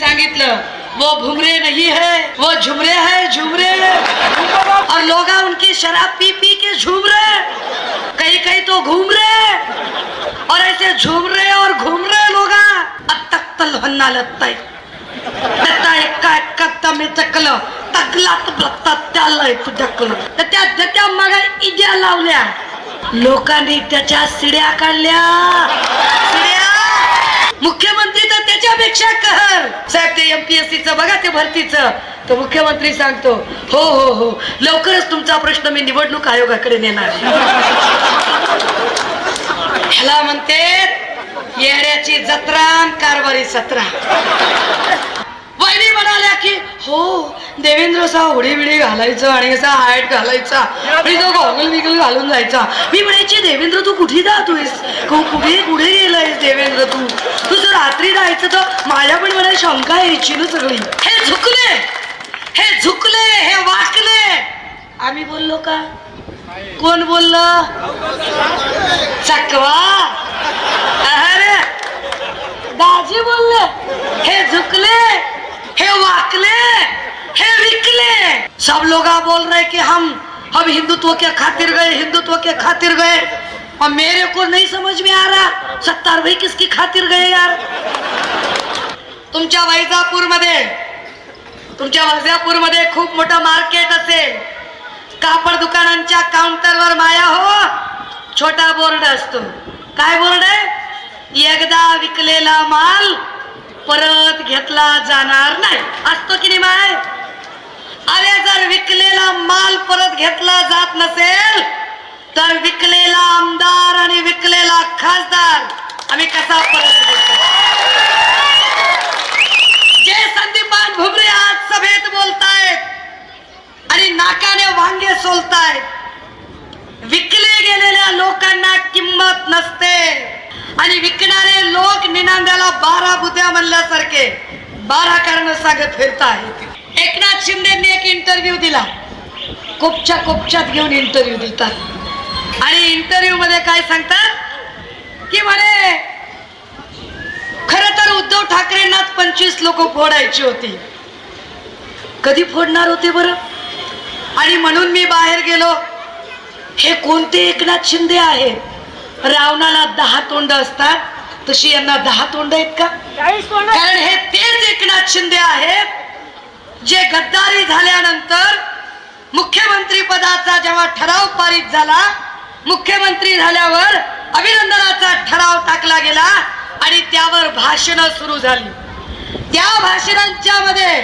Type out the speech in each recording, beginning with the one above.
सांगितलं वो भुमरे नहीं है वो झुमरे है झुमरे और लोग उनकी शराब पी पी के झूम रहे कहीं कहीं तो घूम रहे और ऐसे झूम रहे और घूम रहे लोग अब तक तल भन्ना लगता है। त्याचा एका एका तमी चकलं तकलात बघतात त्याला तू ढकल तर त्या त्याच्या मग इजा लावल्या लोकांनी त्याच्या सिड्या काढल्या। सिड्या? मुख्यमंत्री त्याच्यापेक्षा कहर. साहेब ते एमपीएससी च बघा ते भरतीचं. तर मुख्यमंत्री सांगतो हो हो हो लवकरच तुमचा प्रश्न मी निवडणूक आयोगाकडे नेणार. ह्याला म्हणते येड्याची जत्रा आणि कारभारी सत्रा. वहिनी म्हणाल्या की हो देवेंद्र असा उडी बिडी घालायचं आणि असा हायट घालायचा आणि तो गॉगल बिगल घालून जायचा. मी म्हणायची देवेंद्र तू कुठे जातोयस? कु- कुठे कुठे गेलायस देवेंद्र तू? तू जर रात्री जायचं तर माझ्या पण मला शंका यायची ना सगळी. हे झुकले हे झुकले हे वाकले आम्ही बोललो का? कोण बोललं? चकवा अरे दाजी बोलले हे झुकले. हे वाकले हे विकले. सब लोग बोल रहे कि हम हम हिंदुत्व के खातिर गए हिंदुत्व के खातिर गए। और मेरे को नहीं समझ में आ रहा सत्तार भाई किसकी खातिर गए यार? तुमच्या वैजापूरमध्ये तुमच्या वैजापूरमध्ये खूप मोठं मार्केट असेल. कापड दुकानांच्या काउंटरवर माया हो छोटा बोर्ड असतो. काय बोर्ड आहे? एकदा विकलेला माल परत घेतला जाणार नाही. असतो की नाही माय? अरे जर विकलेला माल परत घेतला जात नसेल तर विकलेला आमदार आणि विकलेला खासदार आम्ही कसा परत घेतो जे संदीपान भुबरे आज सभेत बोलतायत आणि नाकाने वांगे सोलतायत विकले गेलेल्या लोकांना किंमत नसते. आणि विकणारे लोक निनांद्याला बारा बुद्या म्हणल्यासारखे बारा कारण सांगत आहेत एकनाथ शिंदेनी एक इंटरव्ह्यू दिला. कोपच्या कोपच्यात घेऊन इंटरव्ह्यू देतात. आणि इंटरव्ह्यू मध्ये काय सांगतात? की म्हणे खर तर उद्धव ठाकरेंनाच पंचवीस लोक फोडायची होती. कधी फोडणार होते बरं? आणि म्हणून मी बाहेर गेलो. हे कोणते एकनाथ शिंदे आहेत? रावणाला दहा तोंड असतात. तशी यांना दहा तोंड आहेत का? कारण हे तेच एकनाथ शिंदे आहेत. जे गद्दारी झाल्यानंतर मुख्यमंत्री पदाचा जेव्हा ठराव पारित झाला मुख्यमंत्री झाल्यावर अभिनंदनाचा ठराव टाकला गेला आणि त्यावर भाषण सुरू झाली. त्या भाषणांच्या मध्ये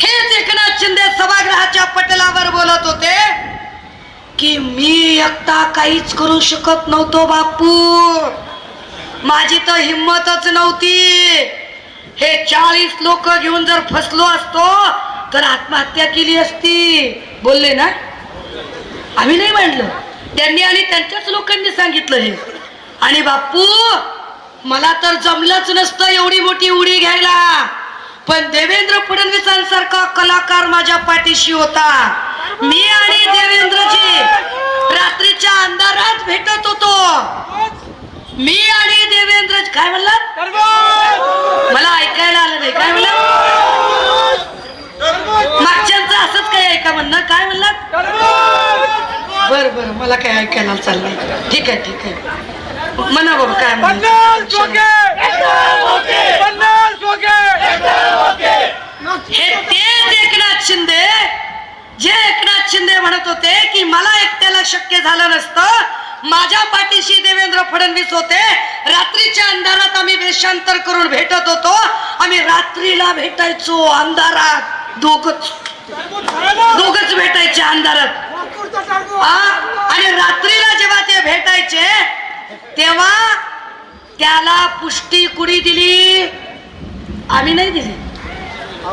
हेच एकनाथ शिंदे सभागृहाच्या पटलावर बोलत होते. की मी एकटा काहीच करू शकत नव्हतो बापू. माझी तर हिंमतच नव्हती. हे चाळीस लोक घेऊन जर फसलो असतो तर आत्महत्या केली असती. बोलले ना? आम्ही नाही मांडलं त्यांनी आणि त्यांच्याच लोकांनी सांगितलं हे. आणि बापू मला तर जमलंच नसतं एवढी मोठी उडी घ्यायला. पण देवेंद्र फडणवीसांसारखा कलाकार माझ्या पाठीशी होता. मी आणि देवेंद्रजी रात्रीच्या अंधारात भेटत होतो. मी आणि देवेंद्र काय म्हणलात मला ऐकायला आलं नाही. काय म्हणलात मागच्यांचं असंच काय ऐका म्हणणं? काय म्हणलात बर बर मला काय ऐकायला चाललंय. ठीक आहे ठीक आहे. म्हणा बाबा काय टोके हे तेच एकनाथ शिंदे जे एकनाथ शिंदे म्हणत होते की मला एकट्याला शक्य झालं नसतं माझ्या पाठीशी देवेंद्र फडणवीस होते. रात्रीच्या अंधारात आम्ही देशांतर करून भेटत होतो. आम्ही रात्रीला भेटायचो अंधारात. दोघच. दोघच भेटायचे अंधारात. आणि रात्रीला जेव्हा ते भेटायचे तेव्हा त्याला पुष्टी कुणी दिली? आम्ही नाही दिली.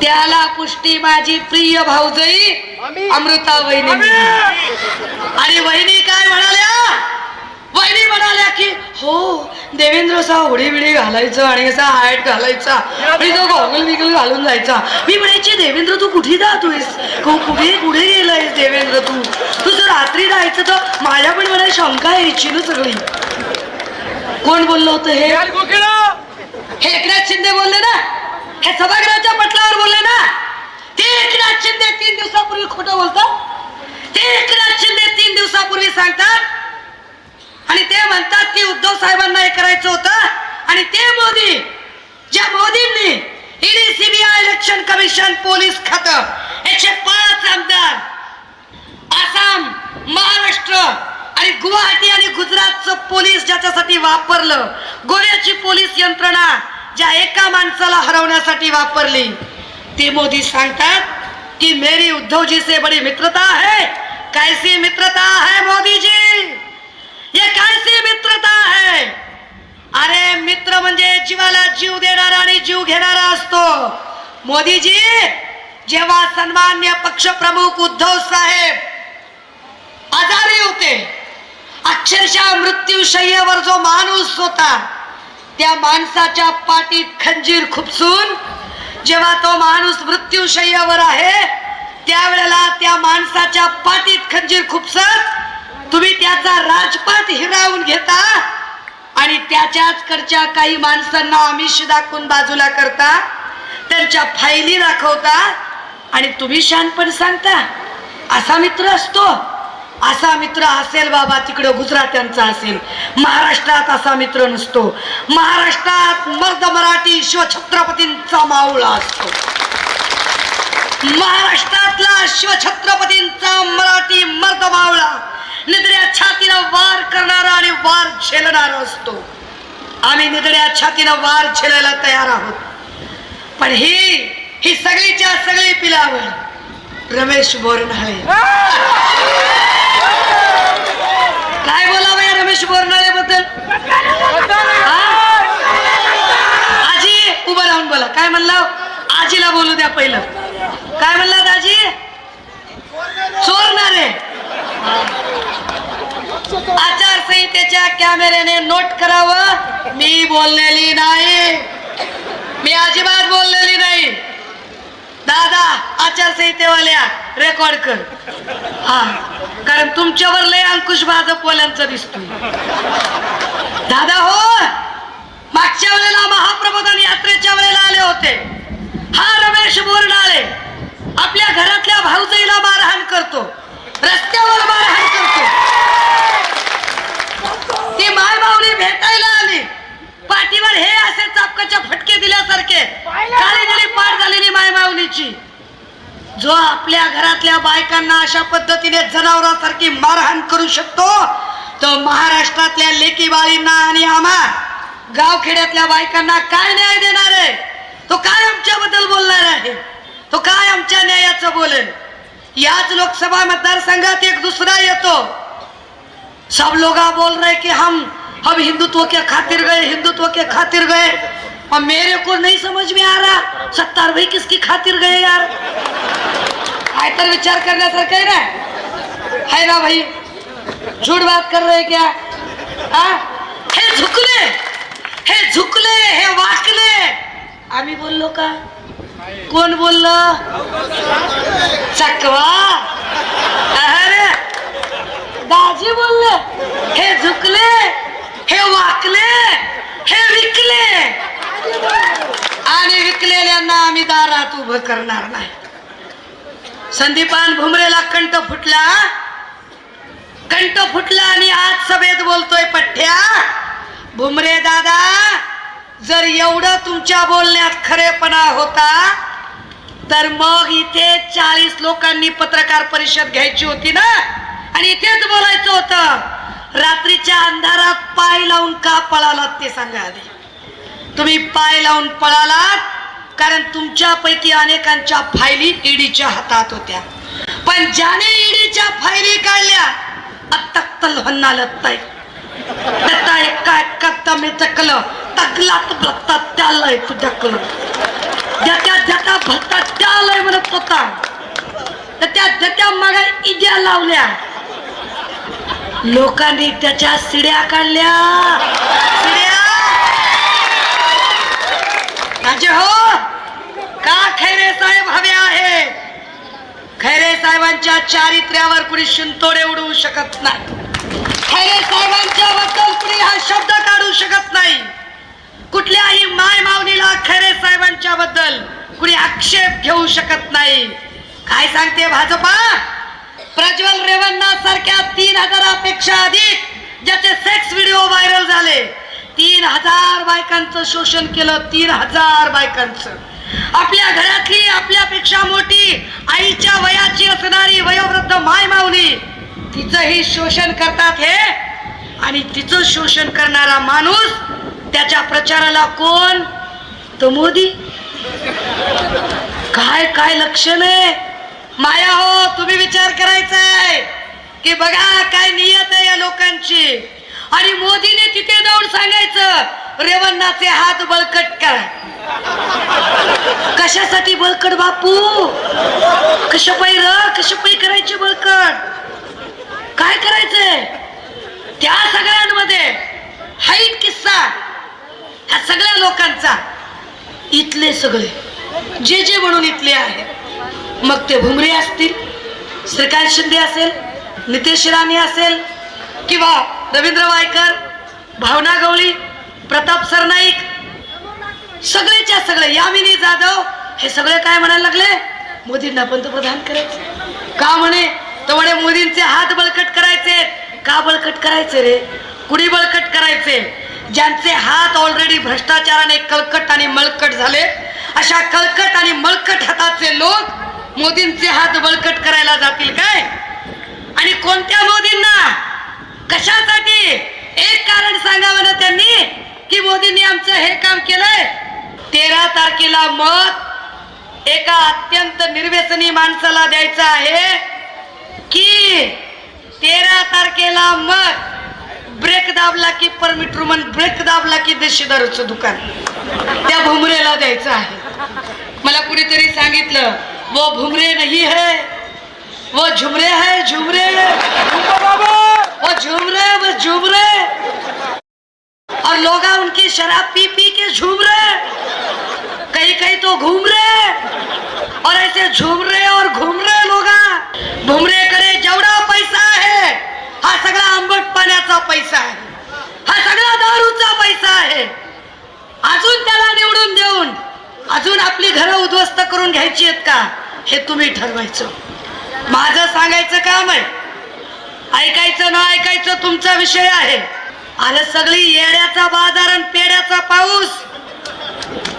त्याला पुष्टी माझी प्रिय भाऊजाई अमृता वहिनी. आणि वहिनी काय म्हणाल्या? वहिनी म्हणाल्या की हो देवेंद्र असा उडी बिडी घालायचं आणि असा हायट घालायचा आणि तो गॉगल बिगल घालून जायचा. मी म्हणायची देवेंद्र तू कुठे जातोयस? कुठे कुठे गेलायस देवेंद्र तू? तू जर रात्री जायचं तर माझ्या पण मला शंका यायची ना सगळी. कोण बोललं होतं हे? हे एकनाथ शिंदे बोलले ना? हे सभागृहाच्या पटलावर बोलले ना? ते एकनाथ शिंदे तीन दिवसापूर्वी खोटं बोलतात. ते एकनाथ शिंदे तीन दिवसापूर्वी सांगतात. आणि ते म्हणतात की उद्धव साहेबांना हे करायचं होतं. आणि ते मोदी ज्या मोदींनी ED CBI election commission police खातं एकशे पाच आमदार आसाम महाराष्ट्र आणि गुवाहाटी आणि गुजरातचं पोलीस ज्याच्यासाठी वापरलं गोव्याची पोलीस यंत्रणा ज्या एका माणसाला हरवण्यासाठी वापरली ती मोदी सांगतात की मेरी उद्धवजी से बड़ी मित्रता है. कैसी मित्रता है मोदी जी ये कैसी मित्रता है? अरे मित्र म्हणजे जीवाला जीव देणारा आणि जीव घेणारा असतो. मोदीजी जेव्हा सन्मान्य पक्षप्रमुख उद्धव साहेब आजारी होते अक्षरशः मृत्यूशय्यावर जो माणूस होता त्या माणसाच्या पाठीत खंजीर खुपसून जेव्हा तो माणूस मृत्यूशय्यावर आहे त्यावेळेला त्या माणसाच्या पाठीत खंजीर खुपसत तुम्ही त्याचा राजपाट हिरावून घेता आणि त्याच्याच कडच्या काही माणसांना आमिष दाखवून बाजूला करता त्यांच्या फायली दाखवता आणि तुम्ही शानपण सांगता. असा मित्र असतो. असा मित्र असेल बाबा तिकडं गुजरात्यांचा असेल. महाराष्ट्रात असा मित्र नसतो. महाराष्ट्रात मर्द मराठी शिवछत्रपतींचा मावळा असतो. महाराष्ट्रातला शिवछत्रपतींचा मराठी मर्द मावळा निधड्या छातीला वार करणारा आणि वार झेलणारा असतो. आम्ही निधड्या छातीनं वार झेलायला तयार आहोत. पण ही ही सगळीच्या सगळी पिलावर रमेश बोरनाळे काय बोलावं या रमेश बोरनाळे बद्दल आजी उभं राहून बोला. काय म्हणलं? आजीला बोलू द्या पहिलं. काय म्हणला आजी चोरणारे आचारसंहितेच्या कॅमेऱ्याने नोट करावं. मी बोललेली नाही. मी अजिबात बोललेली दादा आचारसंहितेवाल्या रेकॉर्ड कर. हा कारण तुमच्यावर लय अंकुश भाजपवाल्यांचा दिसतोय. दादा हो! मागच्या वेळेला महाप्रबोधन यात्रेच्या वेळेला आले होते. हा रमेश बोरनाळे आपल्या घरातल्या भाऊजाईला मारहाण करतो. रस्त्यावर मारहाण करतो. ती माय माऊली भेटायला आली. पाठीवर हे असे चापकाच्या फटके दिल्यासारखे. काळी पाठ झालेली माय माऊलीची जो आपल्या घरातल्या बायकांना अशा पद्धतीने जनावरांसारखी मारहाण करू शकतो तो महाराष्ट्रातल्या लेकी बाळींना आणि आम्हा गावखेड्यातल्या बायकांना काय न्याय देणार आहे? तो काय आमच्याबद्दल बोलणार आहे? तो काय आमच्या न्यायाचं बोलेल? याच लोकसभा मतदारसंघात एक दुसरा येतो. सब लोग बोल रहे कि हम हम हिंदुत्व के खातिर गए हिंदुत्व के खातिर गए। और मेरे को नहीं समझ में आ रहा सत्तार भाई किसकी खातिर गए यार? आयतर तर विचार सर कह ना है ना भाई? झूठ बात कर रहे क्या? आ हे झुकले हे झुकले हे वाकले आम्ही बोललो का? कोण बोललं? चकवा। अरे दाजी बोलले हे झुकले हे वाकले हे विकले. आणि विकलेल्यांना आम्ही दारात उभं करणार नाही. संदीपान भुमरेला कंठ फुटला. कंठ फुटला आणि आज सभेत बोलतोय पठ्ठ्या. भुमरे दादा जर एवढं तुमच्या बोलण्यात खरेपणा होता तर मग इथे चाळीस लोकांनी पत्रकार परिषद घ्यायची होती ना? आणि इथेच बोलायचं होतं. रात्रीच्या अंधारात पाय लावून का पळालात ते सांगा आधी. तुम्ही पाय लावून पळालात कारण तुमच्यापैकी अनेकांच्या फायली ईडीच्या हातात होत्या. पण ज्याने ईडीच्या फायली काढल्या अत्तक्तल हन्नालत्ताय त्याचा एका एका मी चकलं तकलात भत्ता त्यालय तुझ्याकडं. ज्याच्या ज्याच्या भत्ता त्यालय म्हणत होता. त्या ज्याच्या मागा इजा लावल्या. लोकांनी त्याच्या सिड्या काढल्या. सिड्या! हो का खैरे साहेब हवे आहे? खैरे साहेबांच्या चारित्र्यावर कुणी शिंतोडे उडवू शकत नाही. खैरे साहेबांच्या बद्दल कुणी हा शब्द काढू शकत नाही. कुठल्याही माय मावनीला खैरे साहेबांच्या बद्दल कुणी आक्षेप घेऊ शकत नाही. काय सांगते भाजपा? प्रज्वल रेवन्ना सारख्या तीन हजारापेक्षा अधिक ज्याचे सेक्स व्हिडिओ व्हायरल झाले. तीन हजार बायकांचं शोषण केलं तीन हजार बायकांचं. आपल्या घरातली आपल्यापेक्षा मोठी आईच्या वयाची असणारी वयोवृद्ध माय माऊली तिचंही शोषण करतात हे. आणि तिचं शोषण करणारा माणूस त्याच्या प्रचाराला कोण? तो मोदी. काय काय लक्षण आहे? माया हो तुम्ही विचार करायचा आहे की बघा काय नियत आहे या लोकांची. आणि मोदीने तिथे जाऊन सांगायचं रेवन्नाचे हात बळकट करा. कशासाठी बळकट बापू? कशपाई र कशपाई करायची बळकट? काय करायचंय? त्या सगळ्यांमध्ये हाईट किस्सा ह्या सगळ्या लोकांचा. इथले सगळे जे जे म्हणून इथले आहेत. मग ते भुमरे असतील श्रीकांत शिंदे असेल नितेश राणे असेल किंवा रवींद्र वायकर भावना गवळी प्रताप सरनाईक सगळेच्या सगळे यामिनी जाधव हे सगळे काय म्हणायला लागले? मोदींना पंतप्रधान करायचे. का म्हणे? तर म्हणे मोदींचे हात बळकट करायचे. का बळकट करायचे रे? कुणी बळकट करायचे? ज्यांचे हात ऑलरेडी भ्रष्टाचाराने कळकट आणि मळकट झाले अशा कळकट आणि मळकट हाताचे लोक मोदींचे हात बळकट करायला जातील काय? आणि कोणत्या मोदींना? कशासाठी? एक कारण सांगावं ना त्यांनी की मोदींनी आमचं हे काम केलंय. तेरा तारखेला मत एका अत्यंत निर्व्यसनी माणसाला द्यायचं आहे की तेरा तारखेला मत ब्रेक दाबला की परमिट रुमन ब्रेक दाबला की देशी दारूचं दुकान. त्या भुमरेला द्यायचं आहे. मला कुणीतरी सांगितलं वो भुमरे नहीं है। वो झुमरे है झुमरे। वो झुमरे रहे झुमरे। और लोग उनकी शराब पी पी के झूम रहे। हैं। कहीं कहीं तो घूम रहे। और ऐसे झूम रहे और घूम रहे लोग भुमरे करे जेवढा पैसा आहे हा सगळा आंबट पाण्याचा पैसा आहे हा सगळा दारूचा पैसा आहे अजून त्याला निवडून देऊन अजून आपली घरं उद्ध्वस्त करून घ्यायची आहेत का? हे तुम्ही ठरवायचं. माझं सांगायचं काम आहे. ऐकायचं न ऐकायचं तुमचा विषय आहे. आलं सगळी येड्याचा बाजार आणि पेड्याचा पाऊस.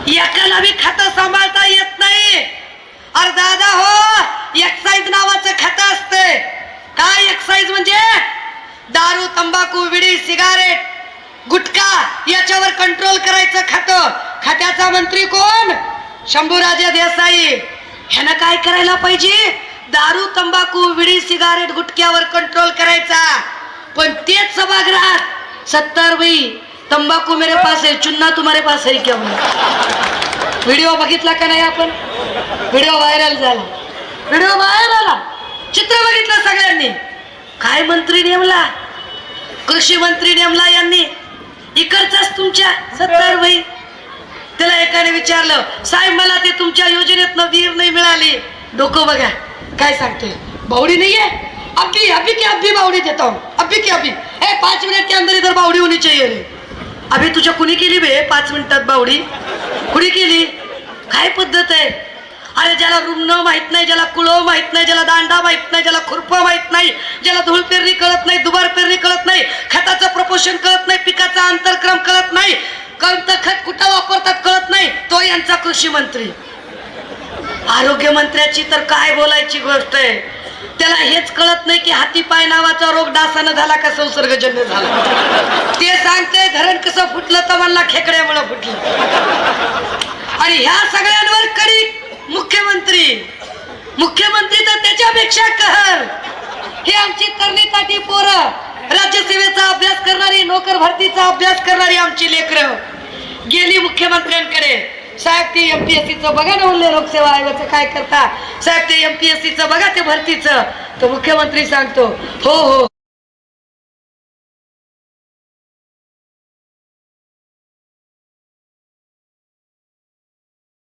एकाला बी खातं सांभाळता येत नाही. अरे दादा हो एक्साईज नावाचं खातं असतंय काय एक्साईज म्हणजे? दारू तंबाखू विडी सिगारेट गुटखा याच्यावर कंट्रोल करायचं खातं. खात्याचा मंत्री कोण? शंभूराजे देसाई. ह्यानं काय करायला पाहिजे? दारू तंबाखू विडी सिगारेट गुटक्यावर कंट्रोल करायचा. पण तेच सभागृहात सत्तर बाई तंबाखू मेरे पास आहे चुन्ना तुम्हारे पास आहे क्या व्हिडिओ बघितला का नाही आपण? व्हिडिओ व्हायरल झाला. व्हिडिओ बाहेर आला. चित्र बघितलं सगळ्यांनी. काय मंत्री नेमला? कृषी मंत्री नेमला यांनी. इकडचाच तुमच्या सत्तर बाई. त्याला एकाने विचारलं साहेब मला ते तुमच्या योजनेत वीर नाही मिळाली. डोकं बघा काय सांगते. बावडी नाहीये? अभी अभी की अभी बावडी देता हूँ अभी की अभी ए पाच मिनट के अंदर इधर बावडी होनी चाहिए रे. अभी तुझ्या कुणी केली बे पाच मिनिटात बावडी? कुणी केली? काय पद्धत आहे? अरे ज्याला रुग्ण माहीत नाही ज्याला कुळव माहीत नाही ज्याला दांडा माहीत नाही ज्याला खुरपा माहीत नाही ज्याला धूळ पेरणी कळत नाही दुबार पेरणी कळत नाही खताचं प्रपोषण कळत नाही पिकाचा अंतरक्रम कळत नाही कोणतं खत कुठं वापरतात कळत नाही. तो यांचा कृषी मंत्री. आरोग्य मंत्र्याची तर काय बोलायची गोष्ट आहे? त्याला हेच कळत नाही की हातीपाय नावाचा रोग डासानं झाला का संसर्गजन्य झाला? ते सांगते धरण कसं फुटलं तर मला खेकड्यामुळं फुटलं. आणि ह्या सगळ्यांवर कडी मुख्यमंत्री. मुख्यमंत्री तर त्याच्यापेक्षा कहर. हे आमची तरणी पोरं. राज्यसेवेचा अभ्यास करणारी नोकर भरतीचा अभ्यास करणारी आमची लेकर. गेली मुख्यमंत्र्यांकडे. साहेब ते एम पी एस सीचं बघा ना म्हणले लोकसेवा आयोगाचं काय करता साहेब ते एम पी एस सीचं बघा ते भरतीचं. तर मुख्यमंत्री सांगतो हो हो.